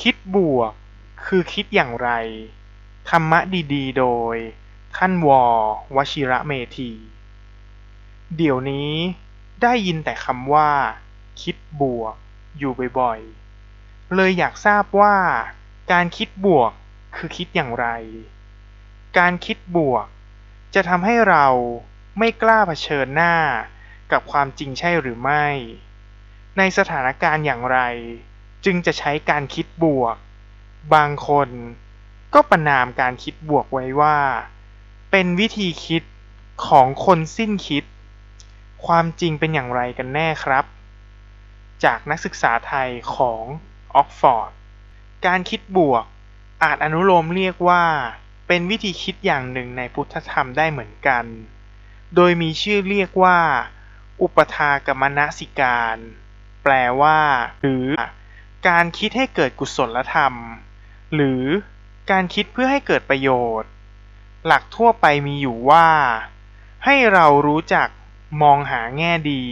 คิดบวก คือคิดอย่างไร ธรรมะดีๆ โดย ท่านวอวชิระเมธี เดี๋ยวนี้ได้ยินแต่คำว่า คิดบวก อยู่บ่อยๆ เลยอยากทราบว่า การคิดบวกคือคิดอย่างไร การคิดบวก จะทำให้เราไม่กล้าเผชิญหน้ากับความจริงใช่หรือไม่ ในสถานการณ์อย่างไร จึงจะใช้การคิดบวก บางคนก็ประนามการคิดบวกไว้ว่า เป็นวิธีคิดของคนสิ้นคิด ความจริงเป็นอย่างไรกันแน่ครับ จากนักศึกษาไทยของออกฟอร์ดการคิดบวกอาจอนุโลมเรียกว่า เป็นวิธีคิดอย่างหนึ่งในพุทธธรรมได้เหมือนกัน โดยมีชื่อเรียกว่า อุปทากมนสิการ แปลว่า หรือ การคิดให้เกิดกุศลธรรม หรือการคิดเพื่อให้เกิดประโยชน์ หลักทั่วไปมีอยู่ว่า ให้เรารู้จักมองหาแง่ดี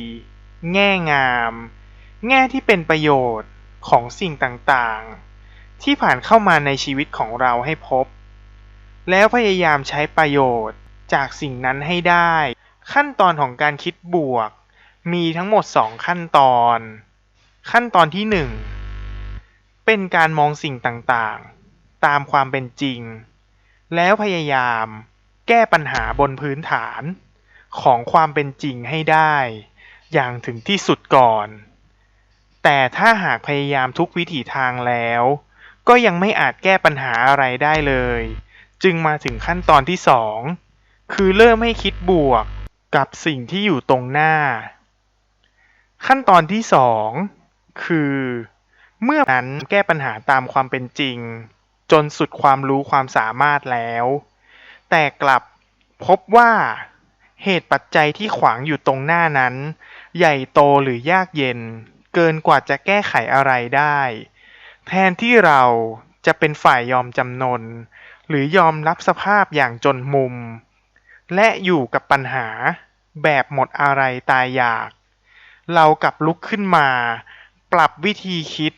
แง่งาม แง่ที่เป็นประโยชน์ของสิ่งต่างๆ ที่ผ่านเข้ามาในชีวิตของเราให้พบ แล้วพยายามใช้ประโยชน์จากสิ่งนั้นให้ได้ ขั้นตอนของการคิดบวก มีทั้งหมด 2 ขั้นตอน ขั้นตอนที่ 1 เป็นการมองสิ่งต่างๆ ตามความเป็นจริง แล้วพยายามแก้ปัญหาบนพื้นฐานของความเป็นจริงให้ได้ อย่างถึงที่สุดก่อน แต่ถ้าหากพยายามทุกวิถีทางแล้ว ก็ยังไม่อาจแก้ปัญหาอะไรได้เลย จึงมาถึงขั้นตอนที่สองคือเริ่มให้คิดบวกกับสิ่งที่อยู่ตรงหน้า ขั้นตอนที่สองคือ เมื่อนั้นแก้ปัญหาตามความเป็นจริง จนสุดความรู้ความสามารถแล้ว แต่กลับพบว่าเหตุปัจจัยที่ขวางอยู่ตรงหน้านั้น ใหญ่โตหรือยากเย็น เกินกว่าจะแก้ไขอะไรได้ แทนที่เราจะเป็นฝ่ายยอมจำนน หรือยอมรับสภาพอย่างจนมุม และอยู่กับปัญหาแบบหมดอะไรตายอยาก เรากลับลุกขึ้นมา ปรับวิธีคิด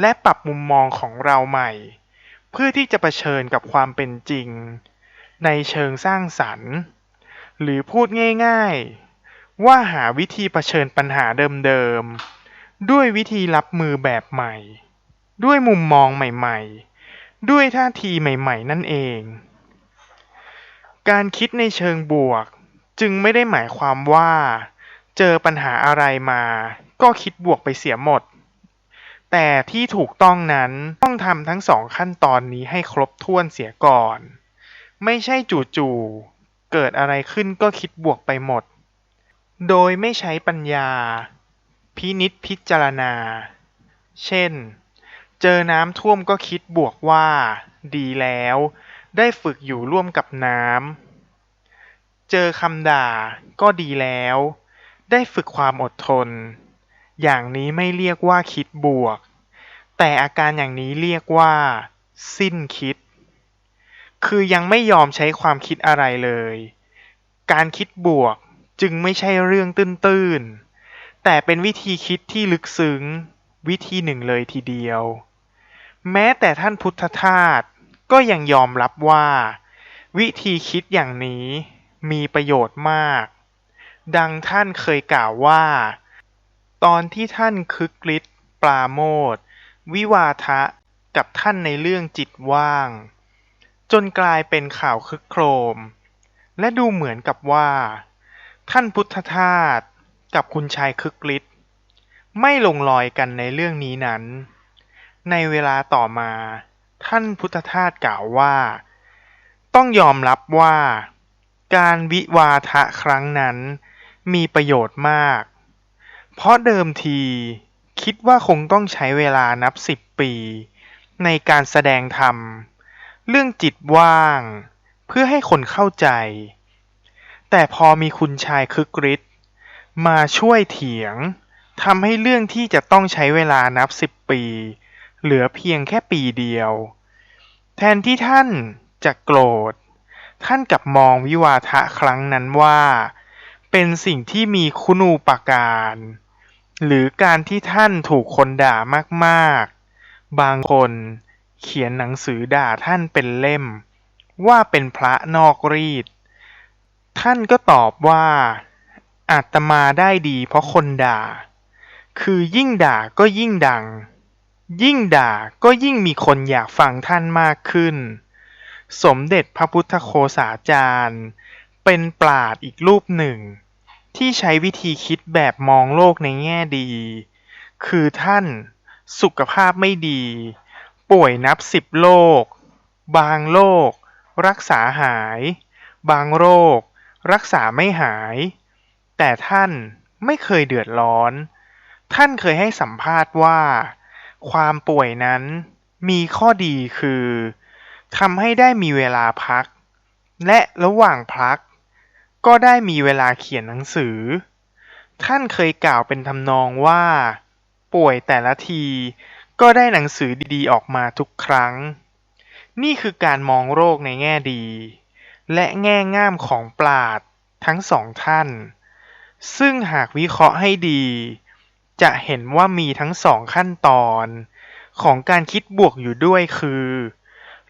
และปรับมุมมองของเราใหม่ เพื่อที่จะเผชิญกับความเป็นจริง ในเชิงสร้างสรรค์ หรือพูดง่ายๆ ว่าหาวิธีเผชิญปัญหาเดิมๆ ด้วยวิธีรับมือแบบใหม่ ด้วยมุมมองใหม่ๆ ด้วยท่าทีใหม่ๆ นั่นเอง การคิดในเชิงบวก จึงไม่ได้หมายความว่า เจอปัญหาอะไรมา ก็คิดบวกไปเสียหมด แต่ที่ถูกต้องนั้นต้องทำทั้งสองขั้นตอนนี้ให้ครบถ้วนเสียก่อน ไม่ใช่จู่ๆเกิดอะไรขึ้นก็คิดบวกไปหมด โดยไม่ใช้ปัญญา พินิจพิจารณา เช่น เจอน้ำท่วมก็คิดบวกว่า ดีแล้ว ได้ฝึกอยู่ร่วมกับน้ำ เจอคำด่าก็ดีแล้ว ได้ฝึกความอดทน อย่างนี้ไม่เรียกว่าคิดบวก แต่อาการอย่างนี้เรียกว่า สิ้นคิด คือยังไม่ยอมใช้ความคิดอะไรเลย การคิดบวกจึงไม่ใช่เรื่องตื้นๆ แต่เป็นวิธีคิดที่ลึกซึ้ง วิธีหนึ่งเลยทีเดียว แม้แต่ท่านพุทธทาสก็ยังยอมรับว่า วิธีคิดอย่างนี้มีประโยชน์มาก ดังท่านเคยกล่าวว่า ตอนที่ท่านคึกฤทธิ์ปราโมทวิวาทะกับท่านในเรื่องจิตว่าง จนกลายเป็นข่าวคึกโครม และดูเหมือนกับว่า ท่านพุทธทาสกับคุณชายคึกฤทธิ์ไม่ลงรอยกันในเรื่องนี้นั้น ในเวลาต่อมา ท่านพุทธทาสกล่าวว่า ต้องยอมรับว่า การวิวาทะครั้งนั้นมีประโยชน์มาก เพราะเดิมทีคิดว่าคงต้องใช้เวลานับสิบปี ในการแสดงธรรม เรื่องจิตว่าง เพื่อให้คนเข้าใจ แต่พอมีคุณชายคึกฤทธิ์มาช่วยเถียงทำให้เรื่องที่จะต้องใช้เวลานับสิบปี เหลือเพียงแค่ปีเดียว แทนที่ท่านจะโกรธ ท่านกลับมองวิวาทะครั้งนั้นว่า เป็นสิ่งที่มีคุณูปการ หรือการที่ท่านถูกคนด่ามากๆ บางคนเขียนหนังสือด่าท่านเป็นเล่ม ว่าเป็นพระนอกรีด ท่านก็ตอบว่าอาตมาได้ดีเพราะคนด่า คือยิ่งด่าก็ยิ่งดัง ยิ่งด่าก็ยิ่งมีคนอยากฟังท่านมากขึ้น สมเด็จพระพุทธโฆษาจารย์ เป็นปราดอีกรูปหนึ่ง ที่ใช้วิธีคิดแบบมองโลกในแง่ดี คือท่าน สุขภาพไม่ดี ป่วยนับสิบโรค บางโรครักษาหาย บางโรค รักษาไม่หาย แต่ท่านไม่เคยเดือดร้อน ท่านเคยให้สัมภาษณ์ว่า ความป่วยนั้นมีข้อดีคือทำให้ได้มีเวลาพัก และระหว่างพัก ก็ได้มีเวลาเขียนหนังสือ ท่านเคยกล่าวเป็นทำนองว่า ป่วยแต่ละที ก็ได้หนังสือดีๆ ออกมาทุกครั้ง นี่คือการมองโรคในแง่ดี และแง่ง่ามของปราดทั้งสองท่าน ซึ่งหากวิเคราะห์ให้ดี จะเห็นว่ามีทั้งสองขั้นตอนของการคิดบวกอยู่ด้วยคือ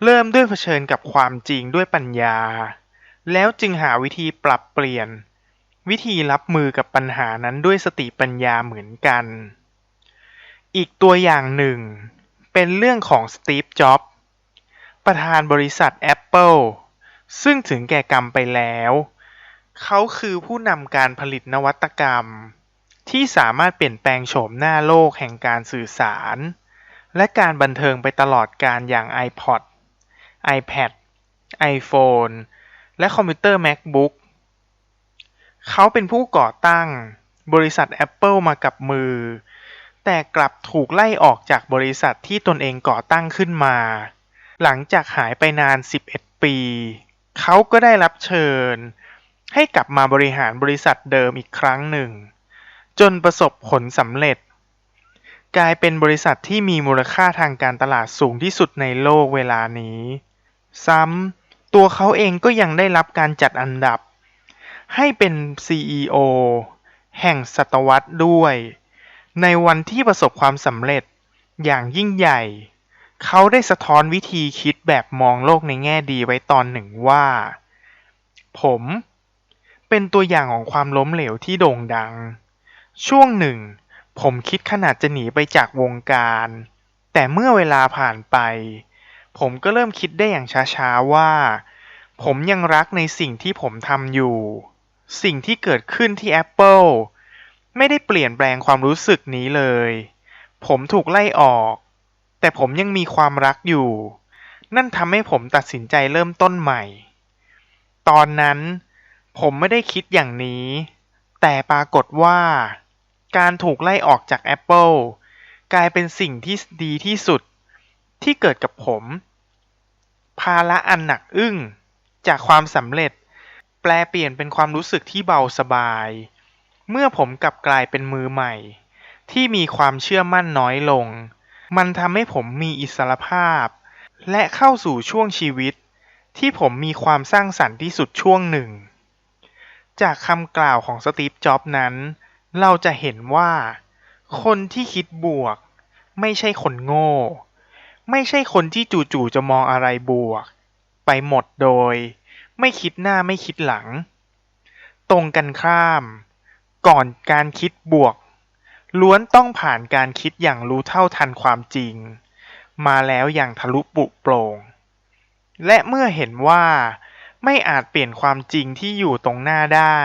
เริ่มด้วยเผชิญกับความจริงด้วยปัญญา แล้วจึงหาวิธีปรับเปลี่ยน วิธีรับมือกับปัญหานั้นด้วยสติปัญญาเหมือนกัน อีกตัวอย่างหนึ่ง เป็นเรื่องของสตีฟ จ็อบส์ประธานบริษัท Apple ซึ่งถึงแก่กรรมไปแล้ว เขาคือผู้นำการผลิตนวัตกรรม ที่สามารถเปลี่ยนแปลงโฉมหน้าโลกแห่งการสื่อสาร และการบันเทิงไปตลอดการอย่าง iPod iPad iPhone และคอมพิวเตอร์ MacBook เขาเป็นผู้ก่อตั้งบริษัท Apple มากับมือ แต่กลับถูกไล่ออกจากบริษัทที่ตนเองก่อตั้งขึ้นมา หลังจากหายไปนาน 11 ปี เขาก็ได้รับเชิญ ให้กลับมาบริหารบริษัทเดิมอีกครั้งหนึ่ง จนประสบผลสำเร็จ กลายเป็นบริษัทที่มีมูลค่าทางการตลาดสูงที่สุดในโลกเวลานี้ ซ้ำ ตัวเขาเองก็ยังได้รับการจัดอันดับ ให้เป็น CEO แห่งศตวรรษด้วย ในวันที่ประสบความสำเร็จอย่างยิ่งใหญ่ เขาได้สะท้อนวิธีคิดแบบมองโลกในแง่ดีไว้ตอนหนึ่งว่า ผมเป็นตัวอย่างของความล้มเหลวที่โด่งดัง ช่วงหนึ่ง ผมคิดขนาดจะหนีไปจากวงการ แต่เมื่อเวลาผ่านไป ผมก็เริ่มคิดได้อย่างช้าๆว่า ผมยังรักในสิ่งที่ผมทำอยู่ สิ่งที่เกิดขึ้นที่ Apple ไม่ได้เปลี่ยนแปลงความรู้สึกนี้เลย ผมถูกไล่ออก แต่ผมยังมีความรักอยู่ นั่นทำให้ผมตัดสินใจเริ่มต้นใหม่ ตอนนั้นผมไม่ได้คิดอย่างนี้ แต่ปรากฏว่า การถูกไล่ออกจาก Apple กลายเป็นสิ่งที่ดีที่สุดที่เกิดกับผม ภาระอันหนักอึ้งจากความสำเร็จ แปลเปลี่ยนเป็นความรู้สึกที่เบาสบาย เมื่อผมกลับกลายเป็นมือใหม่ ที่มีความเชื่อมั่นน้อยลง มันทำให้ผมมีอิสรภาพ และเข้าสู่ช่วงชีวิต ที่ผมมีความสร้างสรรค์ที่สุดช่วงหนึ่ง จากคำกล่าวของสตีฟจ็อบส์นั้น เราจะเห็นว่า คนที่คิดบวก ไม่ใช่คนโง่ ไม่ใช่คนที่จู่ๆจะมองอะไรบวก ไปหมดโดย ไม่คิดหน้าไม่คิดหลัง ตรงกันข้าม ก่อนการคิดบวก ล้วนต้องผ่านการคิดอย่างรู้เท่าทันความจริง มาแล้วอย่างทะลุปุโปร่งและเมื่อเห็นว่าไม่อาจเปลี่ยนความจริงที่อยู่ตรงหน้าได้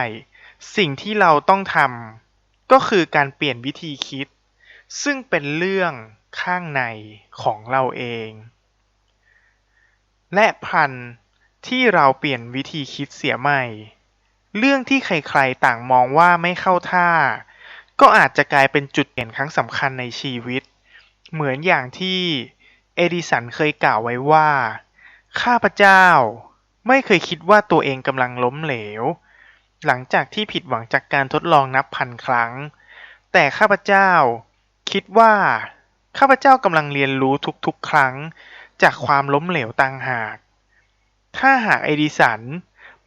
สิ่งที่เราต้องทำก็คือการเปลี่ยนวิธีคิด ซึ่งเป็นเรื่อง ข้างในของเราเอง และพันที่เราเปลี่ยนวิธีคิดเสียใหม่ เรื่องที่ใครๆต่างมองว่าไม่เข้าท่า ก็อาจจะกลายเป็นจุดเปลี่ยนครั้งสำคัญในชีวิต เหมือนอย่างที่เอดิสันเคยกล่าวไว้ว่า ข้าพเจ้าไม่เคยคิดว่าตัวเองกำลังล้มเหลว หลังจากที่ผิดหวังจากการทดลองนับพันครั้ง แต่ข้าพเจ้าคิดว่า ข้าพเจ้ากำลังเรียนรู้ทุกๆ ครั้ง จากความล้มเหลวต่างหาก ถ้าหากเอดิสัน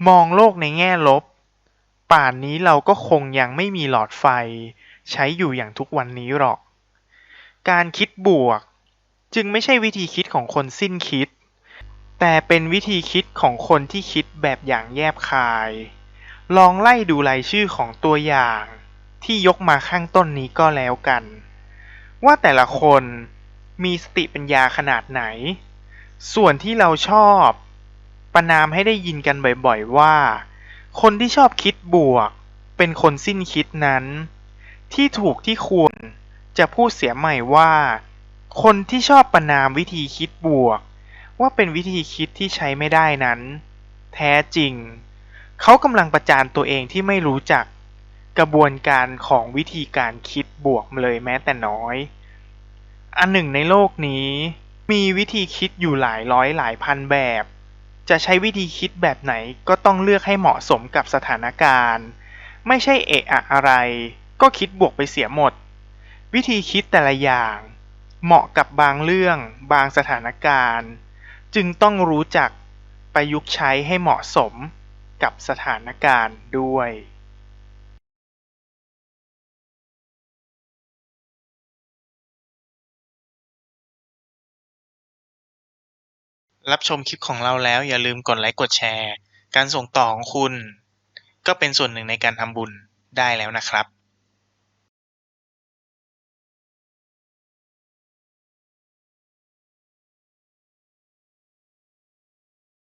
มองโลกในแง่ลบ ป่านนี้เราก็คงยังไม่มีหลอดไฟ ใช้อยู่อย่างทุกวันนี้หรอก การคิดบวก จึงไม่ใช่วิธีคิดของคนสิ้นคิด แต่เป็นวิธีคิดของคนที่คิดแบบอย่างแยบคาย ลองไล่ดูรายชื่อของตัวอย่าง ที่ยกมาข้างต้นนี้ก็แล้วกัน ว่าแต่ละคนมีสติปัญญาขนาดไหน ส่วนที่เราชอบ ประนามให้ได้ยินกันบ่อยๆว่า คนที่ชอบคิดบวก เป็นคนสิ้นคิดนั้น ที่ถูกที่ควรจะพูดเสียใหม่ว่า คนที่ชอบประนามวิธีคิดบวก ว่าเป็นวิธีคิดที่ใช้ไม่ได้นั้น แท้จริง เขากำลังประจานตัวเองที่ไม่รู้จัก กระบวนการของวิธีการคิดบวกเลยแม้แต่น้อย อันหนึ่งในโลกนี้ มีวิธีคิดอยู่หลายร้อยหลายพันแบบ จะใช้วิธีคิดแบบไหนก็ต้องเลือกให้เหมาะสมกับสถานการณ์ ไม่ใช่เอะอะอะไร ก็คิดบวกไปเสียหมด วิธีคิดแต่ละอย่าง เหมาะกับบางเรื่องบางสถานการณ์ จึงต้องรู้จักประยุกต์ใช้ให้เหมาะสมกับสถานการณ์ด้วย รับชมคลิปของเราแล้วอย่าลืมกดไลค์กดแชร์ การส่งต่อของคุณ ก็เป็นส่วนหนึ่งในการทำบุญได้แล้วนะครับ